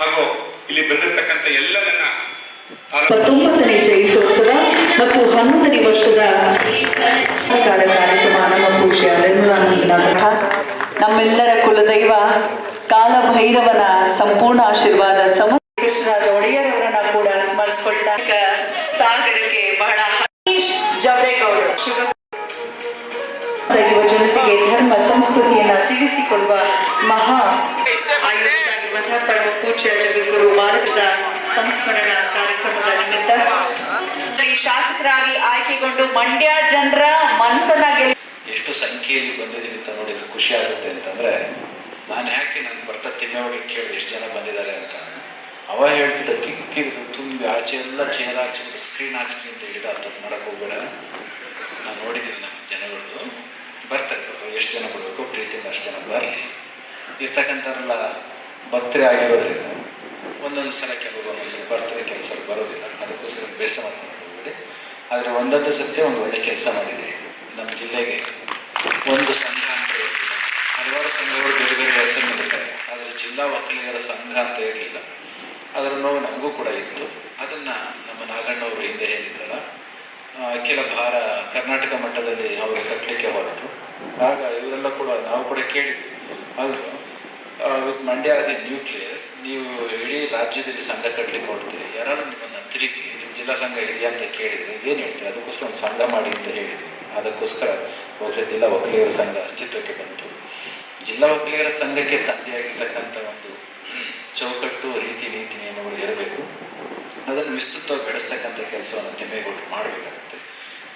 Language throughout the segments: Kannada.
ಹಾಗೂ ಇಲ್ಲಿ ಬಂದಿರತಕ್ಕಂಥ ಎಲ್ಲ ನನ್ನ ತಾಲೂಕು ಇಪ್ಪತ್ತೊಂಬತ್ತನೇ ಜಯಂತ್ಯೋತ್ಸವ ಮತ್ತು ಹನ್ನೊಂದನೇ ವರ್ಷದ ಕಾರ್ಯಕ್ರಮ ನಮ್ಮ ಪೂಜ್ಯ ನಮ್ಮೆಲ್ಲರ ಕುಲದೈವ ಕಾಲಭೈರವನ ಸಂಪೂರ್ಣ ಆಶೀರ್ವಾದ ಸಮ ಕೃಷ್ಣರಾಜ ಒಡೆಯರವರನ್ನ ಕೂಡ ಸ್ಮರಿಸಿಕೊಳ್ತಾ ಸಾಗರಕ್ಕೆ ಬಹಳ ಹರೀಶ್ ಜವರೇಗೌಡರು. ಯುವ ಜನತೆಗೆ ಧರ್ಮ, ಸಂಸ್ಕೃತಿಯನ್ನ ತಿಳಿಸಿಕೊಳ್ಳುವ ಮಹಾ ಪರಮ ಪೂಜ್ಯ ಜಗದ್ಗುರು ಭಾರತದ ಸಂಸ್ಮರಣಾ ಕಾರ್ಯಕ್ರಮದ ನಿಮಿತ್ತ ಈ ಶಾಸಕರಾಗಿ ಆಯ್ಕೆಗೊಂಡು ಮಂಡ್ಯ ಜನರ ಮನಸ್ಸನ್ನ ಎಷ್ಟು ಸಂಖ್ಯೆಯಲ್ಲಿ ಬಂದಿದ್ದೀನಿ ಅಂತ ನೋಡಿದ್ರೆ ಖುಷಿ ಆಗುತ್ತೆ ಅಂತಂದ್ರೆ, ನಾನು ಯಾಕೆ ನಾನು ಬರ್ತಾ ತಿನ್ನೋರಿಗೆ ಕೇಳಿದೆ, ಎಷ್ಟು ಜನ ಬಂದಿದ್ದಾರೆ ಅಂತ. ಅವ ಹೇಳ್ತಿದ್ದ ಕಿಕ್ಕಿರಿದು, ತುಂಬಿ ಆಚೆ ಎಲ್ಲ ಚೇರ್ ಸ್ಕ್ರೀನ್ ಹಾಕ್ಸ್ತೀನಿ ಅಂತ ಹೇಳಿದ, ಅದು ಮಾಡೋಕೆ ಹೋಗ್ಬೇಡ. ನಾನು ನೋಡಿದ್ದೀನಿ ನಮ್ಮ ಜನಗಳದ್ದು. ಬರ್ತಾರೆ, ಎಷ್ಟು ಜನ ಬಿಡಬೇಕು ಪ್ರೀತಿಯಿಂದ ಅಷ್ಟು ಜನ ಬರಲಿ. ಇರ್ತಕ್ಕಂಥವ್ರೆಲ್ಲ ಭಕ್ತರೇ ಆಗಿರೋದ್ರಿಂದ ಒಂದೊಂದು ಸಲ ಕೆಲವರು ಒಂದೊಂದು ಸಲ ಬರ್ತದೆ ಕೆಲಸ ಬರೋದಿಲ್ಲ. ಅದಕ್ಕೋಸ್ಕರ ಬೇಸರ ಮಾಡ್ಕೊಂಡು ಆದರೆ ಒಂದೊಂದು ಸತ್ಯ ಒಂದು ಒಳ್ಳೆ ಕೆಲಸ ಮಾಡಿದ್ರಿ ನಮ್ಮ ಜಿಲ್ಲೆಗೆ ಒಂದು ಸಂಘ ಅಂತ ಇರಲಿಲ್ಲ ಹಲವಾರು ಸಂಘಗಳು ಬೇರೆ ಬೇರೆ ಆದರೆ ಜಿಲ್ಲಾ ಒಕ್ಕಲಿಗರ ಸಂಘ ಅಂತ ಇರಲಿಲ್ಲ. ಅದರ ನೋವು ನಮಗೂ ಕೂಡ ಇತ್ತು. ಅದನ್ನು ನಮ್ಮ ನಾಗಣ್ಣವರು ಹಿಂದೆ ಹೇಳಿದ್ರಲ್ಲ ಅಖಿಲ ಭಾರ ಕರ್ನಾಟಕ ಮಟ್ಟದಲ್ಲಿ ಅವರು ಕಟ್ಟಲಿಕ್ಕೆ ಹೊರಟರು. ಆಗ ಇವರೆಲ್ಲ ಕೂಡ ನಾವು ಕೂಡ ಕೇಳಿದ್ವಿ. ಅದು with Mandya as a nucleus ನೀವು ಇಡೀ ರಾಜ್ಯದಲ್ಲಿ ಸಂಘ ಕಟ್ಟಲಿಕ್ಕೆ ಕೊಡ್ತೀರಿ ಯಾರಾದರೂ ನಿಮ್ಮನ್ನು ತಿರುಗಿ ನಿಮ್ಮ ಜಿಲ್ಲಾ ಸಂಘ ಇದೆಯಾ ಅಂತ ಕೇಳಿದರೆ ಏನು ಹೇಳ್ತೀರಿ? ಅದಕ್ಕೋಸ್ಕರ ಒಂದು ಸಂಘ ಮಾಡಿ ಅಂತ ಹೇಳಿದ್ರು. ಅದಕ್ಕೋಸ್ಕರ ಬಹುಶಃ ಜಿಲ್ಲಾ ಒಕ್ಕಲಿಗರ ಸಂಘ ಅಸ್ತಿತ್ವಕ್ಕೆ ಬಂತು. ಜಿಲ್ಲಾ ಒಕ್ಕಲಿಗರ ಸಂಘಕ್ಕೆ ತಂದೆಯಾಗಿರ್ತಕ್ಕಂಥ ಒಂದು ಚೌಕಟ್ಟು, ರೀತಿ, ನೀತಿ, ನಿಯಮಗಳು ಇರಬೇಕು. ಅದನ್ನು ವಿಸ್ತೃತವಾಗಿ ಬೆಳೆಸ್ತಕ್ಕಂಥ ಕೆಲಸವನ್ನು ತಿಮ್ಮೇಗೌಡರು ಮಾಡಬೇಕಾಗುತ್ತೆ.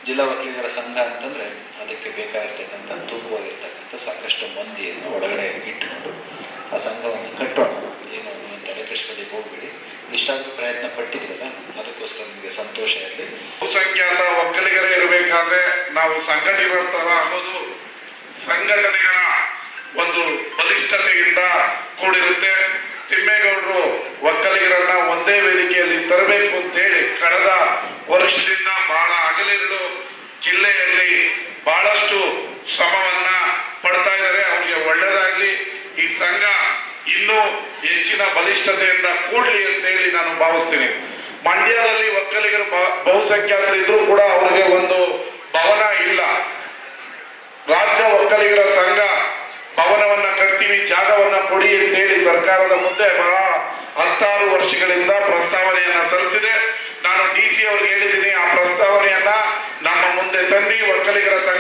ಜಿಲ್ಲಾ ಒಕ್ಕಲಿಗರ ಸಂಘ ಅಂತಂದರೆ ಅದಕ್ಕೆ ಬೇಕಾಗಿರ್ತಕ್ಕಂಥ, ತೂಕವಾಗಿರ್ತಕ್ಕಂಥ ಸಾಕಷ್ಟು ಮಂದಿಯನ್ನು ಒಳಗಡೆ ಇಟ್ಟುಕೊಂಡು ಆ ಸಂಘವನ್ನು ಕಟ್ಟೋಣ ಏನು ನೀವು ತಲೆ ಕೆಡಿಸ್ಕೊಳ್ಳಿಕ್ಕೆ ಹೋಗ್ಬೇಡಿ. ಇಷ್ಟಾದರೂ ಪ್ರಯತ್ನ ಪಟ್ಟಿದ್ರಲ್ಲ ಅದಕ್ಕೋಸ್ಕರ ನಿಮಗೆ ಸಂತೋಷ ಇರಲಿ. ಬಹುಸಂಖ್ಯಾತ ಒಕ್ಕಲಿಗರೇ ಇರಬೇಕಾದ್ರೆ ನಾವು ಸಂಘಟಿತರ ಅನ್ನೋದು ಸಂಘಟನೆಗಳ ಒಂದು ಬಲಿಷ್ಠತೆಯಿಂದ ಕೂಡಿರುತ್ತೆ. ತಿಮ್ಮೇಗೌಡರು ಒಕ್ಕಲಿಗರನ್ನ ಒಂದೇ ವೇದಿಕೆಯಲ್ಲಿ ತರಬೇಕು ಅಂತ ಹೇಳಿ ಕಳೆದ ವರ್ಷದಿಂದ ಬಹಳ ಹಗಲಿರುಳು ಜಿಲ್ಲೆಯಲ್ಲಿ ಬಹಳಷ್ಟು ಹೆಚ್ಚಿನ ಬಲಿಷ್ಠತೆಯಿಂದ ಕೂಡಲಿ ಅಂತ ಹೇಳಿ ನಾನು ಭಾವಿಸ್ತೀನಿ. ಮಂಡ್ಯದಲ್ಲಿ ಒಕ್ಕಲಿಗರು ಬ- ಬಹುಸಂಖ್ಯಾತರು ಇದ್ರೂ ಕೂಡ ಅವರಿಗೆ ಒಂದು ಭವನ ಇಲ್ಲ. ರಾಜ್ಯ ಒಕ್ಕಲಿಗರ ಸಂಘ ಭವನವನ್ನ ಕಟ್ತೀವಿ, ಜಾಗವನ್ನ ಕೊಡಿ ಅಂತ ಹೇಳಿ ಸರ್ಕಾರದ ಮುಂದೆ ಬಹಳ ಹತ್ತಾರು ವರ್ಷಗಳಿಂದ ಪ್ರಸ್ತಾವನೆಯನ್ನ ಸಲ್ಲಿಸಿದೆ. ನಾನು ಡಿ ಸಿ ಅವ್ರಿಗೆ ಹೇಳಿದ್ದೀನಿ, ಆ ಪ್ರಸ್ತಾವನೆಯನ್ನ ನಮ್ಮ ಮುಂದೆ ತನ್ನಿ, ಒಕ್ಕಲಿಗರ ಸಂಘಕ್ಕೆ